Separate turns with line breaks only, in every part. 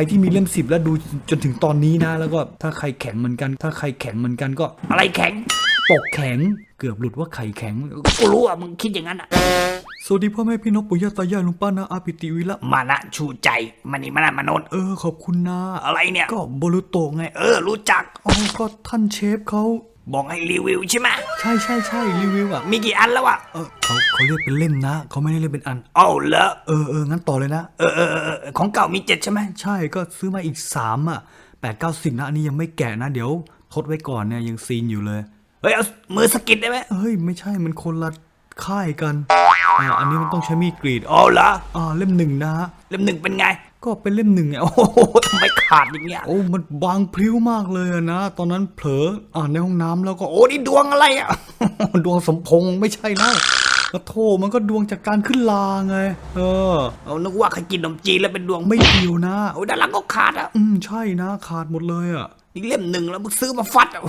รที่มีเล่มสิบแล้วดูจนถึงตอนนี้นะ แล้วก็ถ้าใครแข็งเหมือนกัน ถ้าใครแข็งเหมือนกันก็
อะไรแข็ง
ปกแข็งเกือบหลุดว่าไข่แข็ง
กูรู้อะมึงคิดอย่างนั้นอะ
สวัสดีพ่อแม่พี่น้องปู่ย่าตายายลุงป้านะอาปิติวิละ
มานะชูใจมันนี่มานะมานนท์
เออขอบคุณนะ
อะไรเนี่ย
ก็โบรุโตะไง
เออ รู้จัก
อ๋อก็ท่านเชฟเขา
บอกให้รีวิวใช่ไหม
ใช่ใช่ใช่รีวิวอะ
มีกี่อันแล้วอะ
เออเขาเขาเรียกเป็นเล่มนะเขาไม่ได้เรียกเป็นอัน
เอ้าเหรอ
เออเอองั้นต่อเลยนะ
เออเออเออเออของเก่ามีเจ็ดใช่ไหม
ใช่ก็ซื้อมาอีกสามอะแปดเก้าสิบนะอันนี้ยังไม่แกะนะเดี๋ยวทดไว้ก่อนเนี่ยยังซีนอยู่เลย
เฮ้ยเอามือสะกิดได้ไหม
เอ้ยไม่ใช่มันคนละ ค่ายกันอ่าอันนี้มันต้องใช้มีดกรีด
เอ๋อเหรอ
อ่าเล่มหนึ่งนะฮะ
เล่มหนึ่งเป็นไง
ก็เป็นเล่มหนึ่งเนี่ยโอ้
โอ้โหทำไมขาดอย่างเงี้ย
โอ้มันบางพลิ้วมากเลยอะนะ ตอนนั้นเผลออ่านในห้องน้ำแล้วก็โอ้
โอ้นี่ดวงอะไรอะ
ดวงสมพงษ์ไม่ใช่นะกระโทมันก็ดวงจากการขึ้นลาไง เออ
เอานึกว่าใครกินขนมจีนแล้วเป็นดวง
ไม่เกี่ยวนะ
โอ้ด้านหลังก็ขาดอะ
อืมใช่นะ ขาดหมดเลยอะ
นี่เล่มหนึ่งแล้วมึงซื้อมาฟัดอะ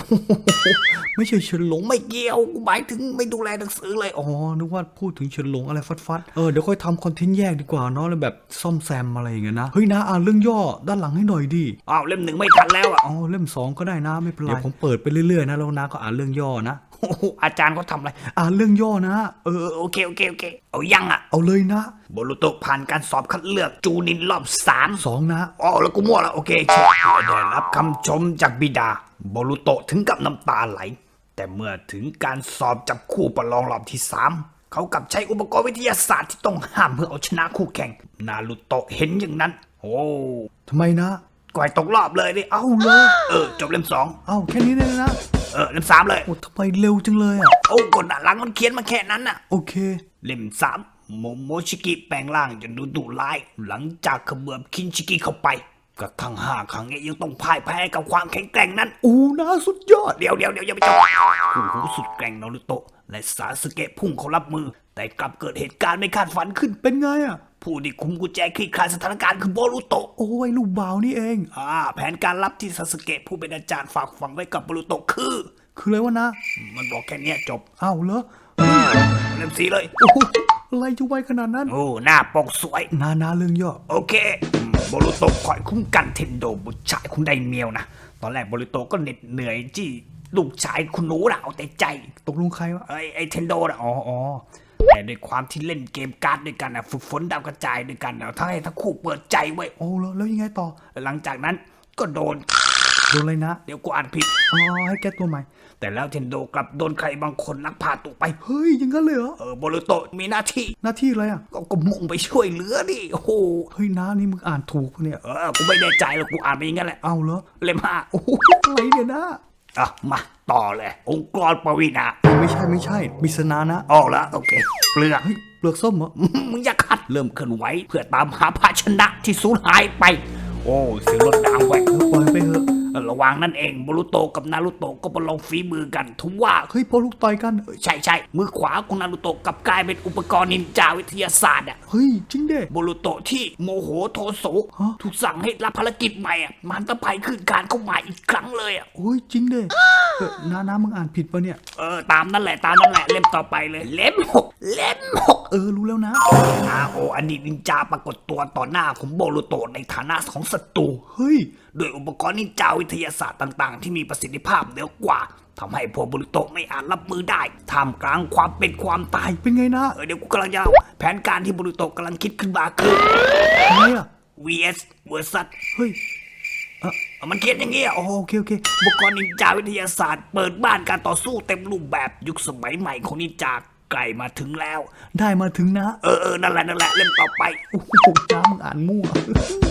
ไม่ใช่เฉินหลงไม่
ไม่เกี่ยวกูหมายถึงไม่ดูแลหนังสือเลย
อ๋อนึกว่าพูดถึงเฉินหลงอะไรฟัดฟัดๆเออเดี๋ยวค่อยทำคอนเทนต์แยกดีกว่าเนาะแล้วแบบซ่อมแซมอะไรอย่างเงี้ยนะเฮ้ยนะอ่านเรื่องย่อด้านหลังให้หน่อยดิ
อ้าวเล่มหนึ่งไม่ทันแล้วอะ
อ๋อเล่มสองก็ได้นะไม่เป็นไรเดี๋ยวผมเปิดไปเรื่อยๆนะแล้วนะก็อ่านเรื่องย่อนะ
โอ้โหอาจารย์เขาทำอะไร
อ่านเรื่องย่อนะ
เออโอเคโอเคโอเค เอายังอะ
เอาเลยนะ
โบรุโตะผ่านการสอบคัดเลือกจูนินรอบสาม
สองนะ
อ๋อแล้วกูมั่วแล้วโอเคเชิญได้รับคำชมจากบิดาโบรุโตะถึงกับน้ำตาไหล แต่เมื่อถึงการสอบจับคู่ประลองรอบที่สามเขากลับใช้อุปกรณ์วิทยาศาสตร์ที่ต้องห้ามเพื่อเอาชนะคู่แข่ง นารุโตะเห็นอย่างนั้น โอ้
ทำไมนะ
ก่อยตกรอบเลยดิเอ้า
เอาเลย
เออ จบเล่มสอง
เอาแค่นี้เลยนะ
เออเล่มสามเลย
โอ้ทำไมเร็วจังเลยอะ
โอ้กดหน้าหลังมันเขียนมาแค่นั้นน่ะ
โอเค
เล่มสามโมโมชิกิแปลงร่างจนดูดุร้าย หลังจากเขมือบคินชิกิเข้าไปกระทั่งห้าครั้งนี้ยังต้องพ่ายแพ้กับความแข็งแกร่งนั้น
อู้น่าสุดยอด
เดี๋ยวเดี๋ยวเดี๋ยวอย่าไปจับคู่หูสุดแกร่งนารุโตะและสาสึเกะพุ่งเขารับมือ แต่กลับเกิดเหตุการณ์ไม่คาดฝันขึ้น
เป็นไงอะ
ผู้ที่คุมกุญแจคลี่คลายสถานการณ์คือโบรุโตะ
โอ้ยลูกบ่าวนี่เอง
อ่า แผนการลับที่ซาสึเกะผู้เป็นอาจารย์ฝากฝังไว้กับโบรุโตะคือ
คืออะไรวะนะ
มันบอกแค่เนี้ยจบ
อ้าวเหรอ
เล่มสีเลย
โอ้โหอะไรจะไวขนาดนั้น
โอ้หน้าปกสวย
นานาเรื่องย่อ
โอเคอืมโบรุโตะคอยคุ้มกันเทนโดบุตรชายคุณไดเมียวนะตอนแรกโบรุโตะก็เหน็ดเหนื่อยที่ลูกชายคุณหนูนะเอาแต่ใจ
ตกลงใครวะ
ไอ้ไอ้เทนโดนะอ๋ออ๋อ แต่ด้วยความที่เล่นเกมการ์ดด้วยกันนะฝึกฝนดาวกระจายด้วยกันนะทั้งให้ทั้งคู่เปิดใจไว้ย
โอ้แล้วแล้วยังไงต่อ
หลังจากนั้นก็โดน
โดนอะไรนะ
เดี๋ยวกูอ่านผิด
อ๋อให้แก้ตัวใหม่
แต่แล้วเทนโดกลับโดนใครบางคนลักพาตัวไป
เฮ้ยอยังงั้นเลยเหรอ
เออโบรุโตะมีหน้าที่
หน้าที่อะไรอะ
ก็ก็มุ่งไปช่วยเหลือดิโอ้โห
เฮ้ยน้านี่มึงอ่านถูกปะเนี่ย
เออกูไม่แน่ใจหรอกกูอ่านไปอย่างนั้นแหละ
เอาเหรอ
เล่มห้า
โอ้โหอะไรเนี่ยนะ
อะมา ต่อเลย องค์กรปวีนา
ไม่ใช่ไม่ใช่มิสนานะ
ออกแล้วโอเคเปลือก
เฮ้ยเปลือกส้มเหรอ
มึงอย่าขัดเริ่มเคลื่อนไหวเพื่อตามหาภาชนะที่สูญหายไป โอ้เสียงรถดังไว้
เออปล่อยไปเถอะ
ระหว่างนั้นเองบรุโตะกับนารุโตะก็ประลองฝีมือกันทุกว่า
เฮ้ยพอลูกต่อยกันเอ้ย
ใช่ใช่มือขวาของนารุโตะกลับกลายเป็นอุปกรณ์นินจาวิทยาศาสตร์อะ
เฮ้ยจริงเด้
บรุโตะที่โมโหโทโส
ฮะ
ถูกสั่งให้รับภารกิจใหม่อะมันตะภัยขึ้นการเข้ามาอีกครั้งเลยอะ
โอ้ยจริงเด้เออน้าน้ามึงอ่านผิดปะเนี่ย
เออตามนั่นแหละตามนั่นแหละเล่มต่อไปเลย เล่มหกเล่มหก
เออรู้แล้วนะ
อาโออดีตนินจาปรากฏตัวต่อหน้าของโบรุโตะในฐานะของศัตรู
เฮ้ย
ด้วยอุปกรณ์นินจาวิทยาศาสตร์ต่างๆ ที่มีประสิทธิภาพเหนือกว่าทำให้พวกบุรุโตะไม่อาจรับมือได้ท่ามกลางความเป็นความตาย
เป็นไงนะ
เออเดี๋ยวกูกำลังจะเล่าแผนการที่บุรุโตะกำลังคิดขึ้นมาคือ
ทำไมอะ
vs versus
เฮ้ย
เออมันเขียนอย่างเงี้ย
อ๋อโอเคโอเค
อุปกรณ์นินจาวิทยาศาสตร์ เปิดบ้านการต่อสู้เต็มรูปแบบยุคสมัยใหม่ของนินจา ใกล้มาถึงแล้ว
ได้มาถึงนะ
เออเออนั่นแหละนั่นแหละเล่มต่อไป
โอ้โหน้ามึงอ่านมั่ว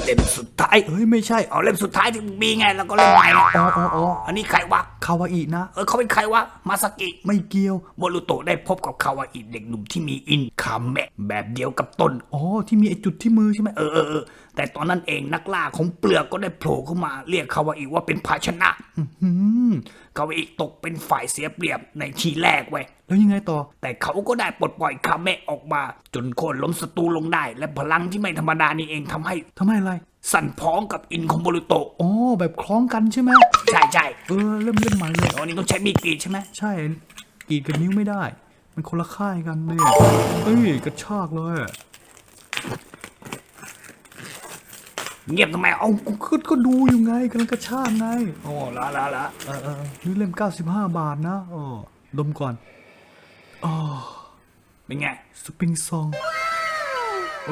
เล่มสุดท้าย
เฮ้ยไม่ใช่
เอาเล่มสุดท้ายที่มึงมีไงแล้วก็เล่มใหม่นะ
อ๋ออ๋ออ๋อ
อันนี้ใครวะ
คาวาอินะ
เออเขาเป็นใครวะมาสกิ
ไม่เกี่ยว
โบรุโตะได้พบกับคาวาอิเด็กหนุ่มที่มีอินคาเมะแบบเดียวกับตน
อ๋อที่มีไอจุดที่มือใช่ไหม
เออเออเออแต่ตอนนั้นเองนักล่าของเปลือกก็ได้โผล่เข้ามา เรียกคาวาอิว่าเป็นภาชนะ
อืม
คาวาอิตกเป็นฝ่ายเสียเปรียบในทีแรกเว้ย
แล้วยังไงต่อ
แต่เขาก็ได้ปลดปล่อยคาเมะออกมา จนโค่นล้มศัตรูลงได้ และพลังที่ไม่ธรรมดานี่เองทำให้
ทำไมอะไร
สั่นพ้องกับอินของโบรุโตะ
อ๋อแบบคล้องกันใช่ไหม
ใช่ใช่
เออเล่มเล่มใหม่เลย
ตอนนี้ต้องใช้มีดกรีดใช่ไหม
ใช่กรีดกับนิ้วไม่ได้ มันคนละค่ายกันเนี่ยเฮ้ยกระชากเลย
เงียบทำไม เอ้า
กูก็ก็ดูอยู่ไงกำลังกระชากไง
โอ้ละละละ
เออเออนี่เล่ม95บาทนะอ๋อดมก่อนอ๋อ
เป็นไง
สปริงซองเอ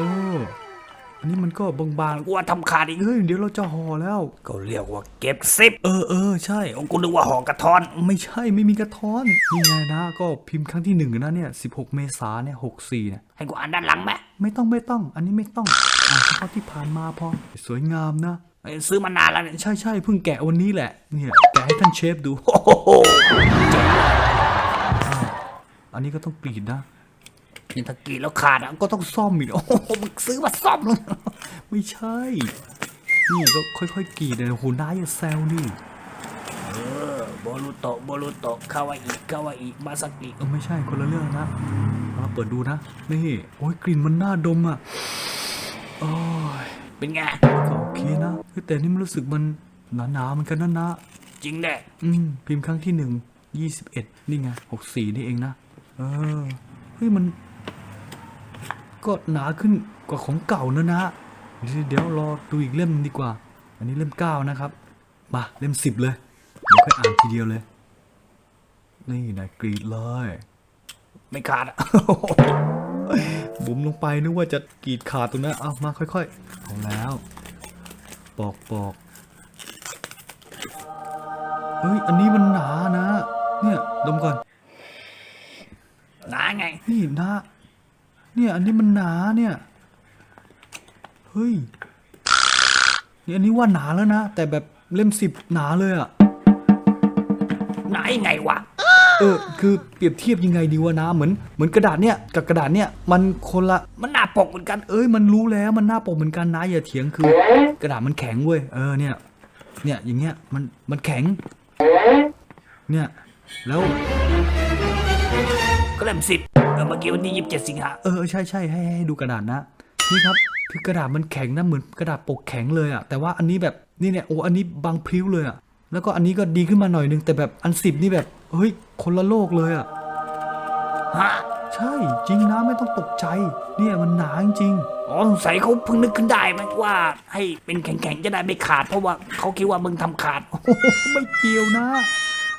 ออันนี้มันก็บาง
กูว่าทำขาดอีก
ๆเฮ้ยเดี๋ยวเราจะห่อแล้ว
ก็เรียกว่าเก็บซิป
เออเออใช่
กูนึกว่าห่อกระท้อน
ไม่ใช่ไม่มีกระท้อนนี่ไงนะ ก็พิมพ์ครั้งที่หนึ่งนะเนี่ย16 เมษาเนี่ย64เนี่ย
ให้กูอ่านด้านหลังไหม
ไม่ต้องไม่ต้อง อันนี้ไม่ต้องอ่านเฉพาะที่ผ่านมาพอสวยงามนะ
เอ้ยซื้อมานานแล้วเนี่ย
ใช่ใช่เพิ่งแกะวันนี้แหละเนี่ยแกะให้ท่านเชฟดู
โอ้โห
อันนี้ก็ต้องกรีดนะ
นี่ถ้ากรีดแล้วขาดอะ
ก็ต้องซ่อมอีกโอ้โห
โอ้มึงซื้อมาซ่อมเลย
ไม่ใช่ นี่ก็ค่อยๆกรีดเลยโอ้โหน้าอย่าแซวนี่
เออโบรุโตะโบรุโตะคาวาอิคาวาอิมาสกิ
เออไม่ใช่คนละเรื่องนะเราเปิดดูนะ นี่โอ้ยกลิ่นมันน่าดมอะโอ้ย
เป็นไง
ก็โอเคนะเฮ้ยแต่นี่มันรู้สึกมันหนาๆเหมือนกันนะนะ
จริงแน่
อืมพิมพ์ครั้งที่หนึ่งยี่สิบเอ็ดนี่ไงหกสี่นี่เองนะ เออ เฮ้ย มัน ก็หนาขึ้นกว่าของเก่านะนะเดี๋ยวเดี๋ยวรอดูอีกเล่มดีกว่า อันนี้เล่มเก้านะครับ มาเล่มสิบเลย เดี๋ยวค่อยอ่านทีเดียวเลย นี่นายกรีดเลย
ไม่ขาดอะ
บุ๋มลงไปนึกว่าจะกรีดขาดตรงนั้น เอามาค่อยๆเอาแล้ว ปอกปอกเฮ้ย อันนี้มันหนานะ เนี่ย ดมก่อน
หนาไง
นี่นะ เนี่ยอันนี้มันหนาเนี่ย เฮ้ยนี่อันนี้ว่าหนาแล้วนะ แต่แบบเล่มสิบหนาเลยอะ่ะ
หนายังไงวะ
เออ คือเปรียบเทียบยังไงดีวะนะเหมือนเหมือนกระดาษเนี่ยกับกระดาษเนี่ยมันคนละ
มันหนาปกเหมือนกัน
เอ้ยมันรู้แล้วมันหน้าปกเหมือนกันนะอย่าเถียงคือ กระดาษมันแข็งเว้ยเออเนี่ย เนี่ยอย่างเงี้ยมันมันแข็ง เนี่ยแล้ว
ก็เล่มสิบ เออเมื่อกี้วันที่ยี่สิบเจ็ดสิงหา
เออใช่ใช่ให้ให้ดูกระดาษนะนี่ครับคือกระดาษมันแข็งนะเหมือนกระดาษปกแข็งเลยอะแต่ว่าอันนี้แบบนี่เนี่ยโอ้อันนี้บางพริ้วเลยอะแล้วก็อันนี้ก็ดีขึ้นมาหน่อยนึงแต่แบบอันสิบนี่แบบเฮ้ยคนละโลกเลยอะ
ฮะ
ใช่จริงนะไม่ต้องตกใจ เนี่ยมันหนาจริง
อ๋อสงสัยเขาเพิ่งนึกขึ้นได้ไหมว่า ให้เป็นแข็งๆจะได้ไม่ขาดเพราะว่าเขาคิดว่ามึงทำขาด
โอ้โหไม่เกี่ยวนะ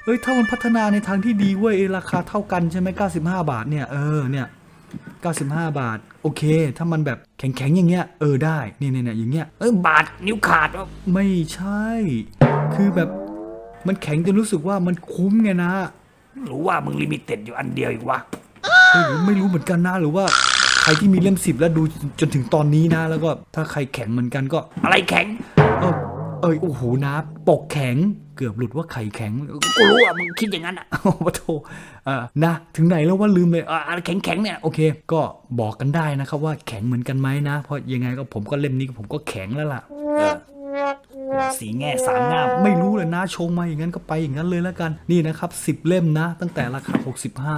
เอ้ยถ้ามันพัฒนาในทางที่ดีเว้ยราคาเท่ากันใช่ไหม95 บาทเนี่ยเออเนี่ย95 บาท โอเค ถ้ามันแบบแข็งๆอย่างเงี้ยเออได้เนี่ยเนี่ยเนี่ยอย่างเงี้ย
เออบาดนิ้วขาดวะ
ไม่ใช่ คือแบบมันแข็งจนรู้สึกว่ามันคุ้มไงนะ
หรือว่ามึงลิมิเต็ดอยู่อันเดียวอีกวะ
เฮ้ยไม่รู้เหมือนกันนะหรือว่าใครที่มีเล่มสิบแล้วดูจนถึงตอนนี้นะ แล้วก็ถ้าใครแข็งเหมือนกันก็
อะไรแข็ง
เออเอยโอ้โหนะปกแข็งเกือบหลุดว่าไข่แข็ง
กูรู้ว่ามึงคิดอย่างนั้นอะ
โอ้โหโทเออนะถึงไหนแล้วว่าลืมเลย
เอออะไรแข็งๆเนี่ย
โอเค ก็บอกกันได้นะครับว่าแข็งเหมือนกันไหมนะ เพราะยังไงก็ผมก็เล่มนี้ผมก็แข็งแล้วล่ะ
สีแง่สามงาม
ไม่รู้เลยนะชงมาอย่างนั้นก็ไปอย่างนั้นเลยแล้วกันนี่นะครับ 10 เล่มนะ ตั้งแต่ราคา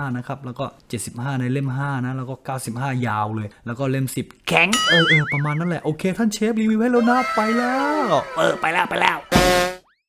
65 นะครับ แล้วก็ 75 ในเล่ม 5 นะ แล้วก็ 95 ยาวเลย แล้วก็เล่ม 10
แข็ง
เออเออประมาณนั้นแหละ โอเค ท่านเชฟรีวิวให้แล้วนะ ไปแล้ว
เออ ไปแล้ว ไปแล้ว